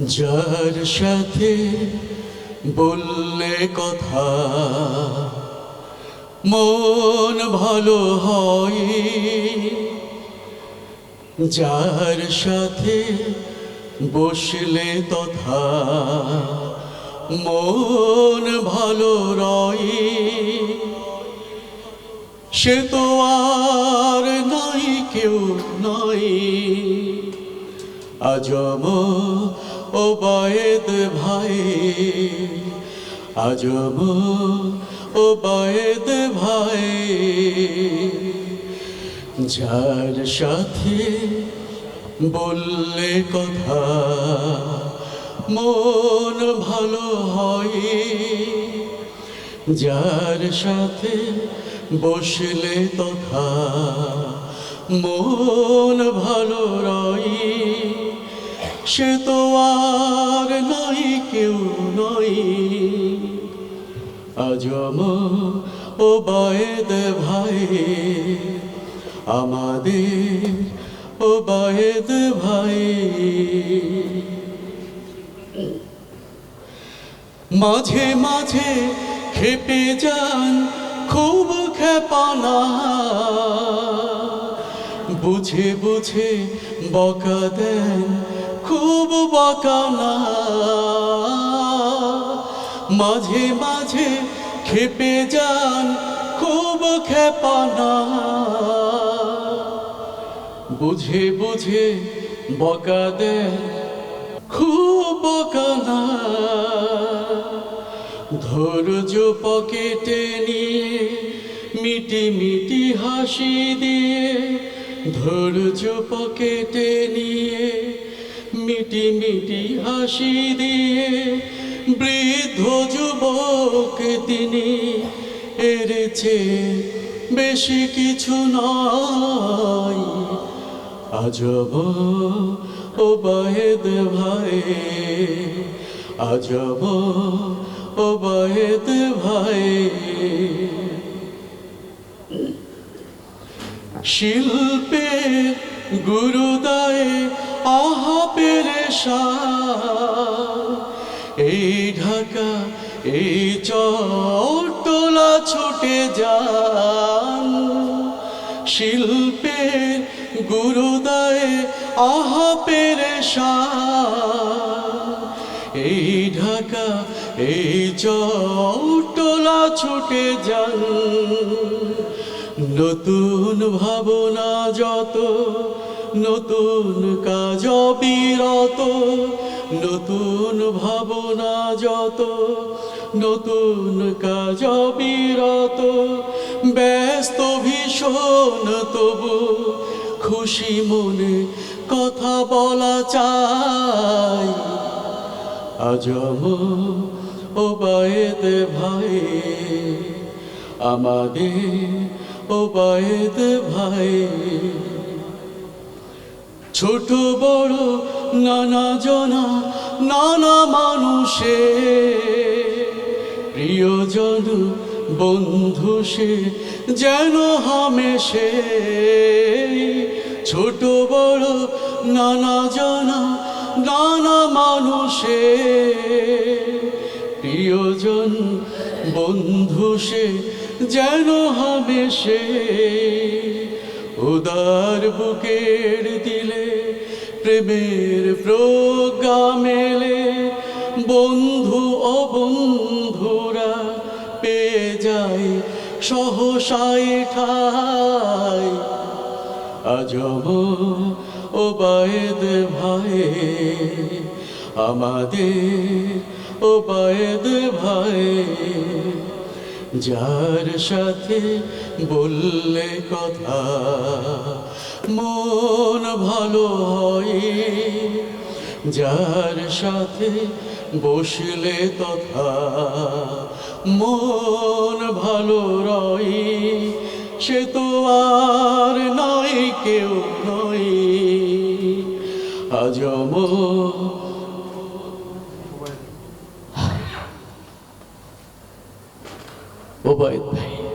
যার সাথে বললে কথা, মন ভালো হয়। যার সাথে বসলে তথা, মন ভালো রয়। সে তো আর নাই, কেউ নয় আজম ও বায়েদ ভাই আজম ও বায়েদ ভাই যার সাথে বললে কথা মন ভালো হয় যার সাথে বসলে তথা মন ভালো রয় সে তো আর নাই কেউ নয়। আজম ও বায়েদ ভাই, আমাদের ও বায়েদ ভাই। মাঝে মাঝে খেপে যান খুব খেপানা বুঝে বুঝে বকা দেন খুব বকানা। মাঝে মাঝে খেপে যান খুব খেপানা বুঝে বুঝে বকা দেন খুব বকানা। ধৈর্য পকেটে নিয়ে মিটি মিটি হাসি দিয়ে ধৈর্য পকেটে নিয়ে মিটি মিটি হাসি দিয়ে বৃদ্ধ যুবক তিনি এড়েছে বেশি কিছু নয়। আজব ও বাহেদ ভাই, আজব ও বাহেদ ভাই। শিল্পে গুরুদায় এই ঢাকা, এই চট্টলা ছুটে যান। শিল্পে গুরুদায় আহা এই ঢাকা, এই চট্টলা ছুটে যান। নতুন ভাবনা যত নতুন কাজ বিরত নতুন ভাবনা যত, নতুন কাজ বিরত ব্যস্ত ভীষণ তবু খুশি মনে কথা বলা চাই। আজম ও বায়েদ ভাই, আমাদের ও বায়েদ ভাই। ছোট, বড়, নানা জনা, নানা মানুষে। প্রিয়জন, বন্ধু সে, যেন হামেশে। ছোট, বড়, নানা জনা, নানা মানুষে। প্রিয়জন, বন্ধু সে, যেন হামেশে। উদার বুকের দিলে প্রেমের প্রজ্ঞা মেলে। বন্ধু ও বন্ধুরা পেয়ে যায় সহসায় ঠাই আজম ও বায়েদ ভাই, আমাদের ও বায়েদ ভাই। যার সাথে বললে কথা মন ভালো হয়, যার সাথে বসলে তথা মন ভালো রয়, সে তো আর নয় কেউ নয়। আজম উপায় ভাই